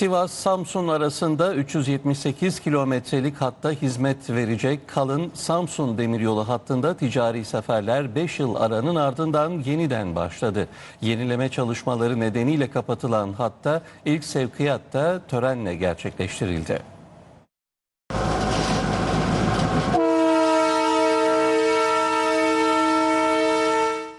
Sivas-Samsun arasında 378 kilometrelik hatta hizmet verecek kalın Samsun Demiryolu hattında ticari seferler 5 yıl aranın ardından yeniden başladı. Yenileme çalışmaları nedeniyle kapatılan hatta ilk sevkiyat da törenle gerçekleştirildi.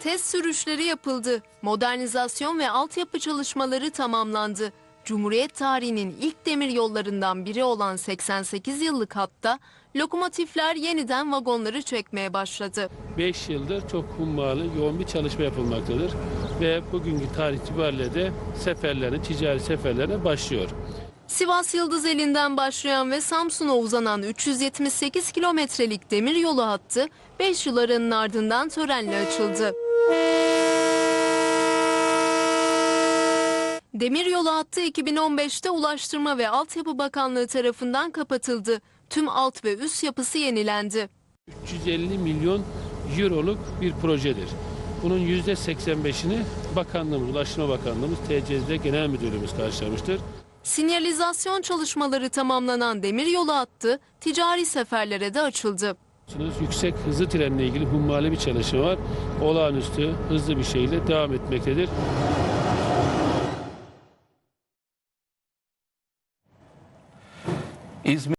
Test sürüşleri yapıldı. Modernizasyon ve altyapı çalışmaları tamamlandı. Cumhuriyet tarihinin ilk demir yollarından biri olan 88 yıllık hatta lokomotifler yeniden vagonları çekmeye başladı. 5 yıldır çok hummalı, yoğun bir çalışma yapılmaktadır. Ve bugünkü tarih itibariyle de seferlerine, ticari seferlerine başlıyor. Sivas Yıldızeli'nden başlayan ve Samsun'a uzanan 378 kilometrelik demir yolu hattı 5 yıl aranın ardından törenle açıldı. Demiryolu hattı 2015'te Ulaştırma ve Altyapı Bakanlığı tarafından kapatıldı. Tüm alt ve üst yapısı yenilendi. 350 milyon euroluk bir projedir. Bunun %85'ini Bakanlığımız, Ulaştırma Bakanlığımız, TCD Genel Müdürlüğümüz karşılamıştır. Sinyalizasyon çalışmaları tamamlanan demiryolu hattı ticari seferlere de açıldı. Yüksek hızlı trenle ilgili hummalı bir çalışma var. Olağanüstü, hızlı bir şekilde devam etmektedir. İzmir